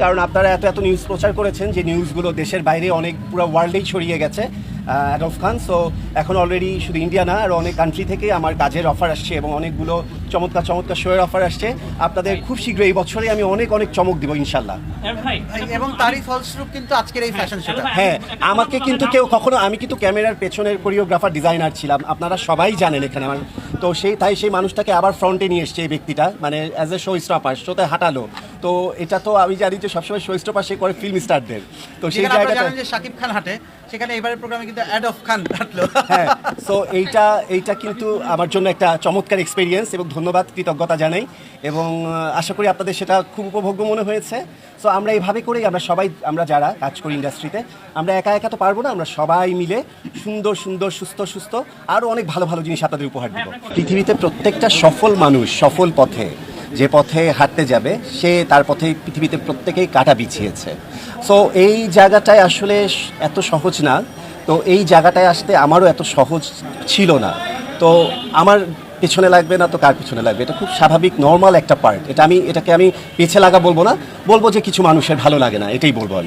কারণ আপনারা এত এত নিউজ প্রচার করেছেন যে নিউজগুলো দেশের বাইরে অনেক পুরো ওয়ার্ল্ডেই ছড়িয়ে গেছে অ্যাডলফ খান সো এখন অলরেডি শুধু ইন্ডিয়া না আর অনেক কান্ট্রি থেকে আমার কাজের অফার আসছে এবং অনেকগুলো চমৎকার চমৎকার শোয়ের অফার আসছে। আপনাদের খুব শীঘ্রই এই বছরে আমি অনেক অনেক চমক দিব ইনশাল্লাহ এবং তারই ফলস্বরূপ কিন্তু আজকের এই ফ্যাশন শোটা হ্যাঁ আমাকে কিন্তু কেউ কখনো আমি কিন্তু ক্যামেরার পেছনের কোরিওগ্রাফার ডিজাইনার ছিলাম আপনারা সবাই জানেন এখানে আমার। তো সেই তাই সেই মানুষটাকে আবার ফ্রন্টে নিয়ে এসছে এই ব্যক্তিটা মানে অ্যাজ এ শো স্টপার শোতে হাঁটালো। তো এটা তো আমি জানি যে সবসময় শো স্টপার সে করে ফিল্ম স্টারদের তো সেই জায়গাটা জানেন যে শাকিব খান হাঁটে সেখানে এবারের প্রোগ্রামে কিন্তু অ্যাড অফ খান হাঁটলো। হ্যাঁ সো এইটা এইটা কিন্তু আমার জন্য একটা চমৎকার এক্সপিরিয়েন্স এবং ধন্যবাদ কৃতজ্ঞতা জানাই। এবং আশা করি আপনাদের সেটা খুব উপভোগ্য মনে হয়েছে। সো আমরা এইভাবে করেই আমরা সবাই আমরা যারা কাজ করি ইন্ডাস্ট্রিতে আমরা একা একা তো পারব না আমরা সবাই মিলে সুন্দর সুন্দর সুস্থ সুস্থ আরও অনেক ভালো ভালো জিনিস আপনাদের উপহার দেবো। পৃথিবীতে প্রত্যেকটা সফল মানুষ সফল পথে যে পথে হাঁটতে যাবে, সে তার পথে পৃথিবীতে প্রত্যেকেই কাটা বিছিয়েছে। সো এই জায়গাটায় আসলে এত সহজ না। তো এই জায়গাটায় আসতে আমারও এত সহজ ছিল না। তো আমার পেছনে লাগবে না তো কার পিছনে লাগবে? এটা খুব স্বাভাবিক নর্মাল একটা পার্ট এটা আমি, এটাকে আমি পেছে লাগা বলব না। বলব যে কিছু মানুষের ভালো লাগে না, এটাই বলব আমি।